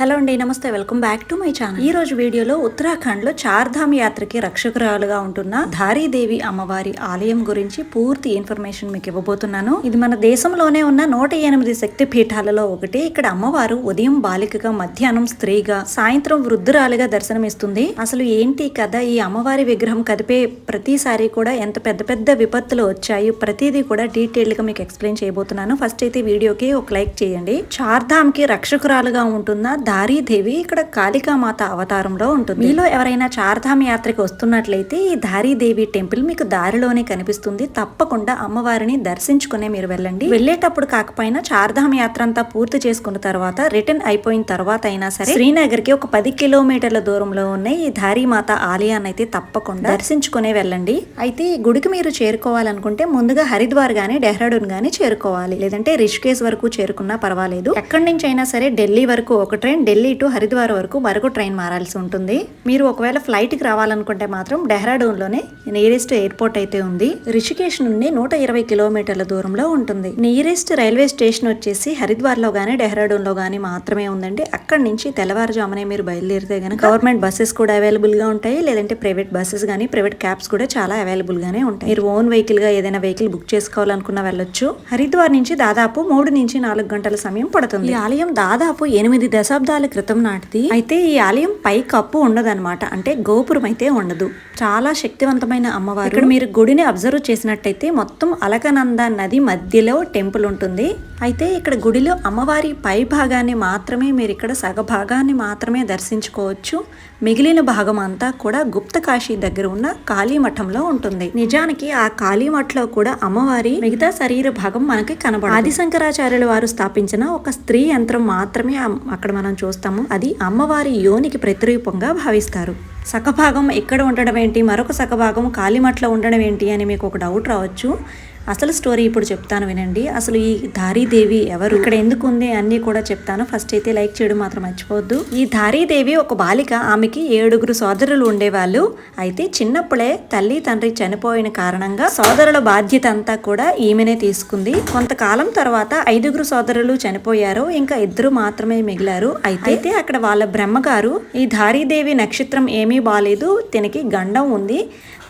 Hello అండి నమస్తే. Welcome back to my channel. ఈ రోజు వీడియోలో ఉత్తరాఖండ్లో చార్ధామ్ యాత్రకి రక్షకురాలుగా ఉంటున్న ధారీదేవి అమ్మవారి ఆలయం గురించి పూర్తి ఇన్ఫర్మేషన్ మీకు ఇవ్వబోతున్నాను. ఇది మన దేశంలోనే ఉన్న నూట ఎనిమిది శక్తి పీఠాలలో ఒకటి. ఇక్కడ అమ్మవారు ఉదయం బాలికగా మధ్యాహ్నం స్త్రీగా సాయంత్రం వృద్ధురాలుగా దర్శనమిస్తుంది. అసలు ఏంటి కథ? ఈ అమ్మవారి విగ్రహం కదిపే ప్రతిసారి కూడా ఎంత పెద్ద పెద్ద విపత్తులు వచ్చాయి ప్రతిదీ కూడా డీటెయిల్గా మీకు ఎక్స్ప్లెయిన్ చేయబోతున్నాను. ఫస్ట్ అయితే వీడియోకి ఒక లైక్ చేయండి. చార్ధామ్కి రక్షకురాలుగా ఉంటున్న దారీదేవి ఇక్కడ కాళికామాత అవతారంలో ఉంటుంది. మీలో ఎవరైనా చార్ధామ్ యాత్రకి వస్తున్నట్లయితే ఈ దారీదేవి టెంపుల్ మీకు దారిలోనే కనిపిస్తుంది. తప్పకుండా అమ్మవారిని దర్శించుకునే మీరు వెళ్ళండి. వెళ్ళేటప్పుడు కాకపోయినా చార్ధామ్ యాత్ర అంతా పూర్తి చేసుకున్న తర్వాత రిటర్న్ అయిపోయిన తర్వాత అయినా సరే శ్రీనగర్కి ఒక పది కిలోమీటర్ల దూరంలో ఉన్న ఈ ధారీమాత ఆలయాన్ని అయితే తప్పకుండా దర్శించుకునే వెళ్ళండి. అయితే ఈ గుడికి మీరు చేరుకోవాలనుకుంటే ముందుగా హరిద్వార్ గానీ డెహ్రాడూన్ గానీ చేరుకోవాలి. లేదంటే రిషికేశ్ వరకు చేరుకున్నా పర్వాలేదు. ఎక్కడి నుంచి అయినా సరే ఢిల్లీ వరకు ఒక ట్రైన్ ఢిల్లీ టు హరిద్వార్ వరకు మరొక ట్రైన్ మారాల్సి ఉంటుంది. మీరు ఒకవేళ ఫ్లైట్కి రావాలనుకుంటే మాత్రం డెహ్రాడూన్లోనే నియరెస్ట్ ఎయిర్పోర్ట్ అయితే ఉంది. రిషికేష్ నుండి నూట ఇరవై కిలోమీటర్ల దూరంలో ఉంటుంది. నియరెస్ట్ రైల్వే స్టేషన్ వచ్చేసి హరిద్వార్లో డెహ్రాడూన్లో డెహ్రాడూన్లో మాత్రమే ఉందండి. అక్కడి నుంచి తెల్లవారుజామునే మీరు బయలుదేరితే గనక గవర్నమెంట్ బస్సెస్ కూడా అవైలబుల్గా ఉంటాయి. లేదంటే ప్రైవేట్ బస్సెస్ కానీ ప్రైవేట్ క్యాబ్స్ కూడా చాలా అవైలబుల్ గానే ఉంటాయి. మీరు ఓన్ వెహికల్గా ఏదైనా వెహికల్ బుక్ చేసుకోవాలనుకున్న వెళ్ళొచ్చు. హరిద్వార్ నుంచి దాదాపు మూడు నుంచి నాలుగు గంటల సమయం పడుతుంది. ఈ ఆలయం దాదాపు ఎనిమిది దశాబ్దాల క్రితం నాటిది. అయితే ఈ ఆలయం పై కప్పు ఉండదన్నమాట. అంటే గోపురం అయితే ఉండదు. చాలా శక్తివంతమైన అమ్మవారు. ఇక్కడ మీరు గుడిని అబ్జర్వ్ చేసినట్టయితే మొత్తం అలకనంద నది మధ్యలో టెంపుల్ ఉంటుంది. అయితే ఇక్కడ గుడిలో అమ్మవారి పై భాగాన్ని మాత్రమే మీరు ఇక్కడ సగ భాగాన్ని మాత్రమే దర్శించుకోవచ్చు. మిగిలిన భాగం అంతా కూడా గుప్త కాశీ దగ్గర ఉన్న కాళీమఠంలో ఉంటుంది. నిజానికి ఆ కాళీమఠలో కూడా అమ్మవారి మిగతా శరీర భాగం మనకి కనబడదు. ఆది శంకరాచార్యుల వారు స్థాపించిన ఒక స్త్రీ యంత్రం మాత్రమే అక్కడ మనం చూస్తాము అది అమ్మవారి యోనికి ప్రతిరూపంగా భావిస్తారు. సఖభాగం ఎక్కడ ఉండడం ఏంటి? మరొక సగభాగం కాలిమట్ల ఉండడం ఏంటి అని మీకు ఒక డౌట్ రావచ్చు. అసలు స్టోరీ ఇప్పుడు చెప్తాను వినండి. అసలు ఈ ధారీదేవి ఎవరు? ఇక్కడ ఎందుకు ఉంది అన్ని కూడా చెప్తాను. ఫస్ట్ అయితే లైక్ చేయడం మాత్రం మర్చిపోవద్దు. ఈ ధారీదేవి ఒక బాలిక. ఆమెకి ఏడుగురు సోదరులు ఉండేవాళ్ళు. అయితే చిన్నప్పుడే తల్లి తండ్రి చనిపోయిన కారణంగా సోదరుల బాధ్యత అంతా కూడా ఈమెనే తీసుకుంది. కొంతకాలం తర్వాత ఐదుగురు సోదరులు చనిపోయారు. ఇంకా ఇద్దరు మాత్రమే మిగిలారు. అయితే అక్కడ వాళ్ళ బ్రహ్మగారు ఈ ధారీదేవి నక్షత్రం ఏమీ బాలేదు. తినకి గండం ఉంది.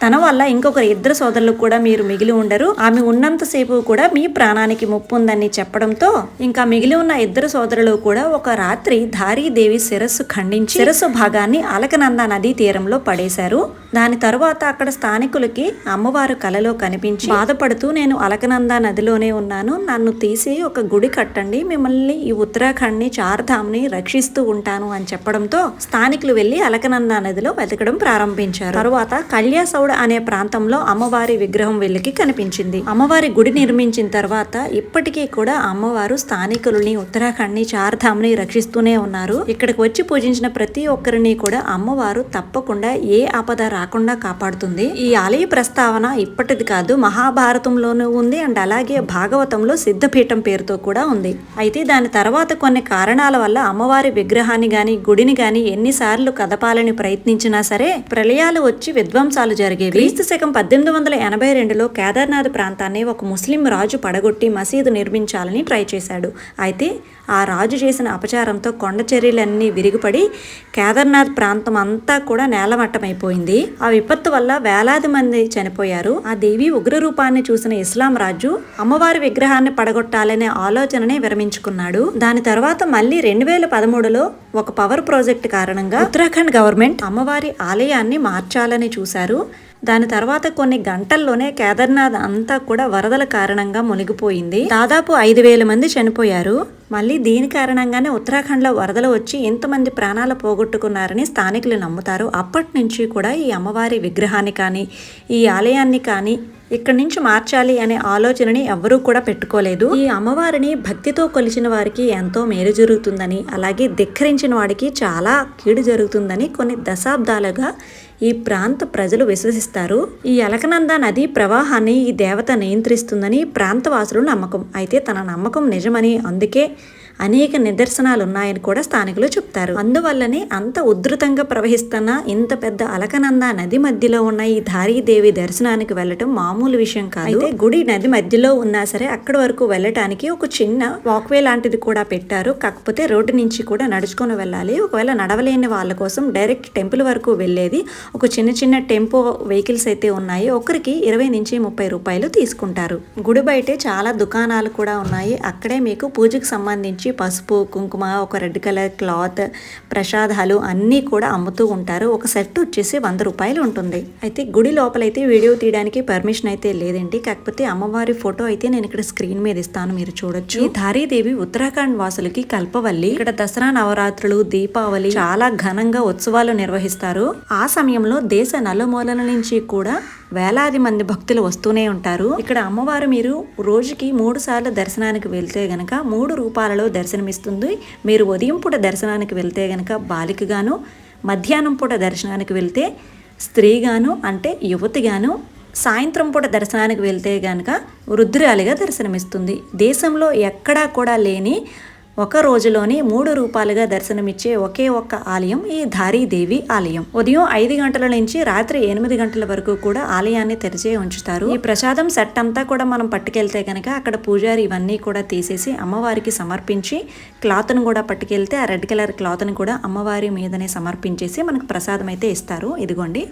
తన వల్ల ఇంకొకరు ఇద్దరు సోదరులు కూడా మీరు మిగిలి ఉండరు. ఆమె ఉన్నంతసేపు కూడా మీ ప్రాణానికి ముప్పు ఉందని చెప్పడంతో ఇంకా మిగిలి ఉన్న ఇద్దరు సోదరులు కూడా ఒక రాత్రి ధారీదేవి శిరస్సు ఖండించి శిరస్సు భాగాన్ని అలకనంద నదీ తీరంలో పడేశారు. దాని తరువాత అక్కడ స్థానికులకి అమ్మవారు కలలో కనిపించి బాధపడుతూ నేను అలకనంద నదిలోనే ఉన్నాను. నన్ను తీసి ఒక గుడి కట్టండి. మిమ్మల్ని ఈ ఉత్తరాఖండ్ని చార్ధామ్ని రక్షిస్తూ ఉంటాను అని చెప్పడంతో స్థానికులు వెళ్ళి అలకనంద నదిలో వెతకడం ప్రారంభించారు. తరువాత కళ్యాసౌడ అనే ప్రాంతంలో అమ్మవారి విగ్రహం వెళ్ళికి కనిపించింది. అమ్మవారి గుడి నిర్మించిన తర్వాత ఇప్పటికీ కూడా అమ్మవారు స్థానికులని ఉత్తరాఖండ్ని చార్ధామ్ని రక్షిస్తూనే ఉన్నారు. ఇక్కడికి వచ్చి పూజించిన ప్రతి ఒక్కరిని కూడా అమ్మవారు తప్పకుండా ఏ ఆపద రాకుండా కాపాడుతుంది. ఈ ఆలయ ప్రస్తావన ఇప్పటిది కాదు మహాభారతంలోనూ ఉంది అండ్ అలాగే భాగవతంలో సిద్ధపీఠం పేరుతో కూడా ఉంది. అయితే దాని తర్వాత కొన్ని కారణాల వల్ల అమ్మవారి విగ్రహాన్ని గాని గుడిని గాని ఎన్నిసార్లు కదపాలని ప్రయత్నించినా సరే ప్రళయాలు వచ్చి విధ్వంసాలు జరిగేవి క్రీస్తు శకం పద్దెనిమిది వందల ఎనభై రెండులో కేదార్నాథ్ ప్రాంతాన్ని ఒక ముస్లిం రాజు పడగొట్టి మసీదు నిర్మించాలని ట్రై చేశాడు. అయితే ఆ రాజు చేసిన అపచారంతో కొండ చర్యలన్నీ విరిగిపడి కేదార్నాథ్ ప్రాంతం అంతా కూడా నేలమట్టమైపోయింది. ఆ విపత్తు వల్ల వేలాది మంది చనిపోయారు. ఆ దేవి ఉగ్ర రూపాన్ని చూసిన ఇస్లాం రాజు అమ్మవారి విగ్రహాన్ని పడగొట్టాలనే ఆలోచననే విరమించుకున్నాడు. దాని తర్వాత మళ్ళీ రెండు వేల పదమూడులో ఒక పవర్ ప్రాజెక్ట్ కారణంగా ఉత్తరాఖండ్ గవర్నమెంట్ అమ్మవారి ఆలయాన్ని మార్చాలని చూశారు. దాని తర్వాత కొన్ని గంటల్లోనే కేదార్నాథ్ అంతా కూడా వరదల కారణంగా మునిగిపోయింది. దాదాపు ఐదు వేల మంది చనిపోయారు. మళ్ళీ దీని కారణంగానే ఉత్తరాఖండ్లో వరదలు వచ్చి ఎంతమంది ప్రాణాలు పోగొట్టుకున్నారని స్థానికులు నమ్ముతారు. అప్పటి నుంచి కూడా ఈ అమ్మవారి విగ్రహాన్ని కానీ ఈ ఆలయాన్ని కానీ ఇక్కడి నుంచి మార్చాలి అనే ఆలోచనని ఎవ్వరూ కూడా పెట్టుకోలేదు. ఈ అమ్మవారిని భక్తితో కొలిచిన వారికి ఎంతో మేలు జరుగుతుందని అలాగే ధిక్కరించిన వాడికి చాలా కీడు జరుగుతుందని కొన్ని దశాబ్దాలుగా ఈ ప్రాంత ప్రజలు విశ్వసిస్తారు. ఈ అలకనంద నది ప్రవాహాన్ని ఈ దేవత నియంత్రిస్తుందని ప్రాంతవాసులు నమ్మకం. అయితే తన నమ్మకం నిజమని అందుకే అనేక నిదర్శనాలు ఉన్నాయని కూడా స్థానికులు చెప్తారు. అందువల్లనే అంత ఉధృతంగా ప్రవహిస్తున్న ఇంత పెద్ద అలకనంద నది మధ్యలో ఉన్న ఈ దేవి దర్శనానికి వెళ్ళటం మామూలు విషయం కాదు. అయితే గుడి నది మధ్యలో ఉన్నా సరే అక్కడి వరకు వెళ్ళటానికి ఒక చిన్న వాక్వే లాంటిది కూడా పెట్టారు. కాకపోతే రోడ్డు నుంచి కూడా నడుచుకొని వెళ్ళాలి. ఒకవేళ నడవలేని వాళ్ళ కోసం డైరెక్ట్ టెంపుల్ వరకు వెళ్ళేది ఒక చిన్న చిన్న టెంపో వెహికల్స్ అయితే ఉన్నాయి. ఒకరికి ఇరవై నుంచి ముప్పై రూపాయలు తీసుకుంటారు. గుడి బయటే చాలా దుకాణాలు కూడా ఉన్నాయి. అక్కడే మీకు పూజకు సంబంధించి పసుపు కుంకుమ ఒక రెడ్ కలర్ క్లాత్ ప్రసాదాలు అన్నీ కూడా అమ్ముతూ ఉంటారు. ఒక సెట్ వచ్చేసి వంద రూపాయలు ఉంటుంది. అయితే గుడి లోపలైతే వీడియో తీయడానికి పర్మిషన్ అయితే లేదండి. కాకపోతే అమ్మవారి ఫోటో అయితే నేను ఇక్కడ స్క్రీన్ మీద ఇస్తాను మీరు చూడొచ్చు. ఈ ధారీదేవి ఉత్తరాఖండ్ వాసులకి కల్పవల్లి. ఇక్కడ దసరా నవరాత్రులు దీపావళి చాలా ఘనంగా ఉత్సవాలు నిర్వహిస్తారు. ఆ సమయంలో దేశ నలుమూలల నుంచి కూడా వేలాది మంది భక్తులు వస్తూనే ఉంటారు. ఇక్కడ అమ్మవారు మీరు రోజుకి మూడు సార్లు దర్శనానికి వెళ్తే గనక మూడు రూపాలలో దర్శనమిస్తుంది. మీరు ఉదయం పూట దర్శనానికి వెళ్తే గనక బాలికగాను మధ్యాహ్నం పూట దర్శనానికి వెళ్తే స్త్రీగాను అంటే యువతిగాను సాయంత్రం పూట దర్శనానికి వెళ్తే గనక వృద్ధురాలిగా దర్శనమిస్తుంది. దేశంలో ఎక్కడా కూడా లేని ఒక రోజులోనే మూడు రూపాలుగా దర్శనమిచ్చే ఒకే ఒక్క ఆలయం ఈ ధారీదేవి ఆలయం. ఉదయం ఐదు గంటల నుంచి రాత్రి ఎనిమిది గంటల వరకు కూడా ఆలయాన్ని తెరిచే ఉంచుతారు. ఈ ప్రసాదం సెట్ అంతా కూడా మనం పట్టుకెళ్తే కనుక అక్కడ పూజారి ఇవన్నీ కూడా తీసేసి అమ్మవారికి సమర్పించి క్లాత్ను కూడా పట్టుకెళ్తే ఆ రెడ్ కలర్ క్లాత్ని కూడా అమ్మవారి మీదనే సమర్పించేసి మనకు ప్రసాదం అయితే ఇస్తారు. ఇదిగోండి.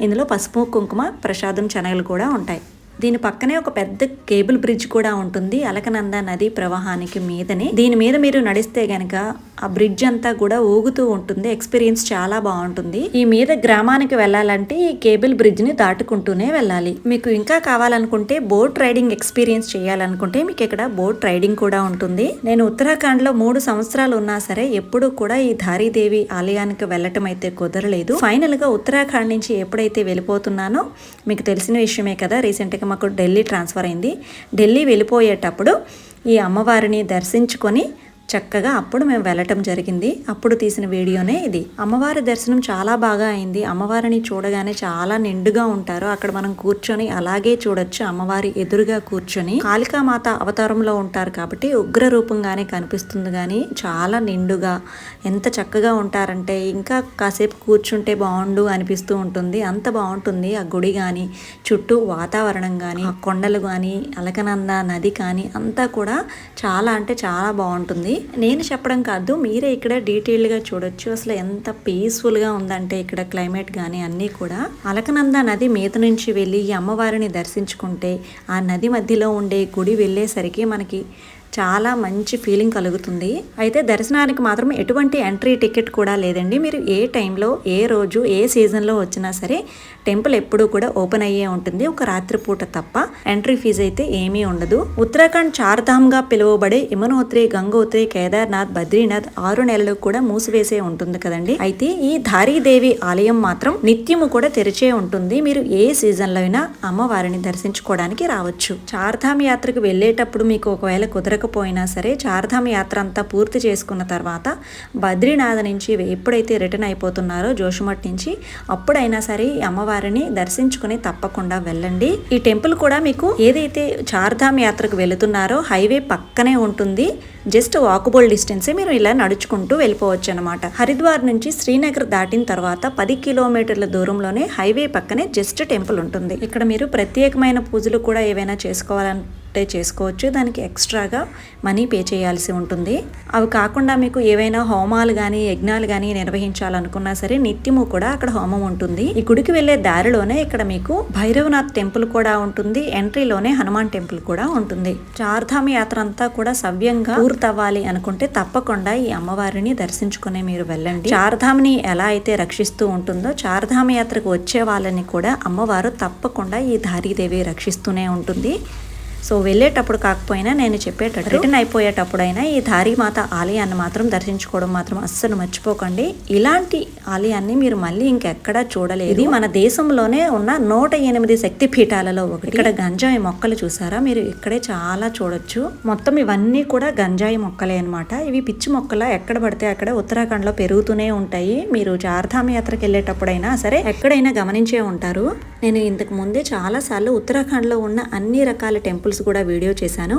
ఇందులో పసుపు కుంకుమ ప్రసాదం శనగలు కూడా ఉంటాయి. దీని పక్కనే ఒక పెద్ద కేబుల్ బ్రిడ్జ్ కూడా ఉంటుంది అలకనంద నది ప్రవాహానికి మీదనే. దీని మీద మీరు నడిస్తే గనక ఆ బ్రిడ్జ్ అంతా కూడా ఊగుతూ ఉంటుంది. ఎక్స్పీరియన్స్ చాలా బాగుంటుంది. ఈ మీద గ్రామానికి వెళ్ళాలంటే ఈ కేబుల్ బ్రిడ్జ్ని దాటుకుంటూనే వెళ్ళాలి. మీకు ఇంకా కావాలనుకుంటే బోట్ రైడింగ్ ఎక్స్పీరియన్స్ చేయాలనుకుంటే మీకు ఇక్కడ బోట్ రైడింగ్ కూడా ఉంటుంది. నేను ఉత్తరాఖండ్లో మూడు సంవత్సరాలు ఉన్నా సరే ఎప్పుడు కూడా ఈ ధారీదేవి ఆలయానికి వెళ్ళటం అయితే కుదరలేదు. ఫైనల్గా ఉత్తరాఖండ్ నుంచి ఎప్పుడైతే వెళ్ళిపోతున్నానో మీకు తెలిసిన విషయమే కదా రీసెంట్ గా మాకు ఢిల్లీ ట్రాన్స్ఫర్ అయింది. ఢిల్లీ వెళ్ళిపోయేటప్పుడు ఈ అమ్మవారిని దర్శించుకొని చక్కగా అప్పుడు మేము వెళ్ళటం జరిగింది. అప్పుడు తీసిన వీడియోనే ఇది. అమ్మవారి దర్శనం చాలా బాగా అయింది. అమ్మవారిని చూడగానే చాలా నిండుగా ఉంటారు. అక్కడ మనం కూర్చొని అలాగే చూడొచ్చు. అమ్మవారి ఎదురుగా కూర్చొని కాళికామాత అవతారంలో ఉంటారు కాబట్టి ఉగ్ర రూపంగానే కనిపిస్తుంది కానీ చాలా నిండుగా ఎంత చక్కగా ఉంటారంటే ఇంకా కాసేపు కూర్చుంటే బాగుండు అనిపిస్తూ ఉంటుంది. అంత బాగుంటుంది ఆ గుడి కానీ చుట్టూ వాతావరణం కానీ కొండలు కానీ అలకనంద నది కానీ అంతా కూడా చాలా అంటే చాలా బాగుంటుంది. నేను చెప్పడం కాదు మీరే ఇక్కడ డీటెయిల్గా చూడొచ్చు. అసలు ఎంత పీస్ఫుల్గా ఉందంటే ఇక్కడ క్లైమేట్ కానీ అన్నీ కూడా. అలకనంద నది మీద నుంచి వెళ్ళి ఈ అమ్మవారిని దర్శించుకుంటే ఆ నది మధ్యలో ఉండే గుడి వెళ్ళేసరికి మనకి చాలా మంచి ఫీలింగ్ కలుగుతుంది. అయితే దర్శనానికి మాత్రం ఎటువంటి ఎంట్రీ టికెట్ కూడా లేదండి. మీరు ఏ టైంలో ఏ రోజు ఏ సీజన్లో వచ్చినా సరే టెంపుల్ ఎప్పుడూ కూడా ఓపెన్ అయ్యే ఉంటుంది. ఒక రాత్రి పూట తప్ప ఎంట్రీ ఫీజు అయితే ఏమీ ఉండదు. ఉత్తరాఖండ్ చార్ధామ్గా పిలువబడే యమునోత్రి గంగోత్రి కేదార్నాథ్ బద్రీనాథ్ ఆరు నెలలు కూడా మూసివేసే ఉంటుంది కదండి. అయితే ఈ ధారీదేవి ఆలయం మాత్రం నిత్యము కూడా తెరిచే ఉంటుంది. మీరు ఏ సీజన్లో అయినా అమ్మవారిని దర్శించుకోవడానికి రావచ్చు. చార్ధామ్ యాత్రకు వెళ్ళేటప్పుడు మీకు ఒకవేళ కుదరకపోయినా సరే చార్ధామ్ యాత్ర అంతా పూర్తి చేసుకున్న తర్వాత బద్రీనాథ్ నుంచి ఎప్పుడైతే రిటర్న్ అయిపోతున్నారో జోషుమట్ నుంచి అప్పుడైనా సరే ఈ అమ్మవారిని దర్శించుకుని తప్పకుండా వెళ్ళండి. ఈ టెంపుల్ కూడా మీకు ఏదైతే చార్ధామ్ యాత్రకు వెళుతున్నారో హైవే పక్కనే ఉంటుంది. జస్ట్ వాకబుల్ డిస్టెన్సే మీరు ఇలా నడుచుకుంటూ వెళ్ళిపోవచ్చు అనమాట హరిద్వార్ నుంచి శ్రీనగర్ దాటిన తర్వాత పది కిలోమీటర్ల దూరంలోనే హైవే పక్కనే జస్ట్ టెంపుల్ ఉంటుంది. ఇక్కడ మీరు ప్రత్యేకమైన పూజలు కూడా ఏవైనా చేసుకోవాలని ఉంటే చేసుకోవచ్చు. దానికి ఎక్స్ట్రాగా మనీ పే చేయాల్సి ఉంటుంది. అవి కాకుండా మీకు ఏవైనా హోమాలు కానీ యజ్ఞాలు కానీ నిర్వహించాలనుకున్నా సరే నిత్యము కూడా అక్కడ హోమం ఉంటుంది. ఈ గుడికి వెళ్ళే దారిలోనే ఇక్కడ మీకు భైరవనాథ్ టెంపుల్ కూడా ఉంటుంది. ఎంట్రీలోనే హనుమాన్ టెంపుల్ కూడా ఉంటుంది. చార్ధామ యాత్ర అంతా కూడా సవ్యంగా పూర్తవ్వాలి అనుకుంటే తప్పకుండా ఈ అమ్మవారిని దర్శించుకునే మీరు వెళ్ళండి. చార్ధామ్ని ఎలా అయితే రక్షిస్తూ ఉంటుందో చార్ధామ యాత్రకు వచ్చే వాళ్ళని కూడా అమ్మవారు తప్పకుండా ఈ ధారీదేవి రక్షిస్తూనే ఉంటుంది. సో వెళ్ళేటప్పుడు కాకపోయినా నేను చెప్పేటట్టు రిటర్న్ అయిపోయేటప్పుడైనా ఈ ధారీమాత ఆలయాన్ని మాత్రం దర్శించుకోవడం మాత్రం అస్సలు మర్చిపోకండి. ఇలాంటి ఆలయాన్ని మీరు మళ్ళీ ఇంకెక్కడా చూడలేదు. ఇది మన దేశంలోనే ఉన్న నూట ఎనిమిది శక్తి పీఠాలలో ఒకటి. ఇక్కడ గంజాయి మొక్కలు చూసారా? మీరు ఇక్కడే చాలా చూడొచ్చు. మొత్తం ఇవన్నీ కూడా గంజాయి మొక్కలే అనమాట ఇవి పిచ్చి మొక్కల ఎక్కడ పడితే అక్కడ ఉత్తరాఖండ్లో పెరుగుతూనే ఉంటాయి. మీరు చార్ధామ యాత్రకు వెళ్ళేటప్పుడైనా సరే ఎక్కడైనా గమనించే ఉంటారు. నేను ఇంతకు ముందే చాలా సార్లు ఉత్తరాఖండ్లో ఉన్న అన్ని రకాల టెంపుల్స్ టెంపుల్స్ కూడా వీడియో చేశాను.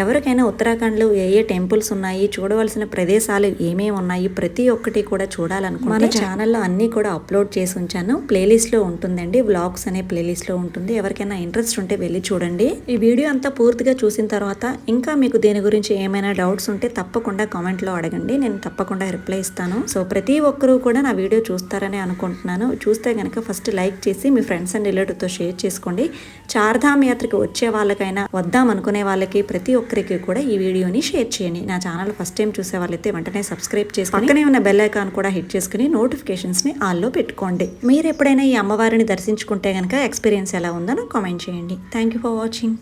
ఎవరికైనా ఉత్తరాఖండ్లో ఏ ఏ టెంపుల్స్ ఉన్నాయి చూడవలసిన ప్రదేశాలు ఏమేమి ఉన్నాయి ప్రతి ఒక్కటి కూడా చూడాలనుకుంటే మన ఛానల్లో అన్నీ కూడా అప్లోడ్ చేసి ఉంచాను. ప్లేలిస్ట్లో ఉంటుందండి. వ్లాగ్స్ అనే ప్లేలిస్ట్లో ఉంటుంది. ఎవరికైనా ఇంట్రెస్ట్ ఉంటే వెళ్ళి చూడండి. ఈ వీడియో అంతా పూర్తిగా చూసిన తర్వాత ఇంకా మీకు దీని గురించి ఏమైనా డౌట్స్ ఉంటే తప్పకుండా కామెంట్లో అడగండి. నేను తప్పకుండా రిప్లై ఇస్తాను. సో ప్రతి ఒక్కరూ కూడా నా వీడియో చూస్తారని అనుకుంటున్నాను. చూస్తే కనుక ఫస్ట్ లైక్ చేసి మీ ఫ్రెండ్స్ అండ్ రిలేటివ్తో షేర్ చేసుకోండి. చార్ధామ్ యాత్రకు వచ్చే వాళ్ళకైనా వద్దాం అనుకునే వాళ్ళకి ప్రతి ఒక్కరికి కూడా ఈ వీడియోని షేర్ చేయండి. నా ఛానల్ ఫస్ట్ టైం చూసే వాళ్ళైతే వెంటనే సబ్స్క్రైబ్ చేసుకుని పక్కనే ఉన్న బెల్ ఐకాన్ కూడా హిట్ చేసుకుని నోటిఫికేషన్స్ని ఆల్లో పెట్టుకోండి. మీరు ఎప్పుడైనా ఈ అమ్మవారిని దర్శించుకుంటే కనుక ఎక్స్పీరియన్స్ ఎలా ఉందో నాకు కామెంట్ చేయండి. Thank you for watching.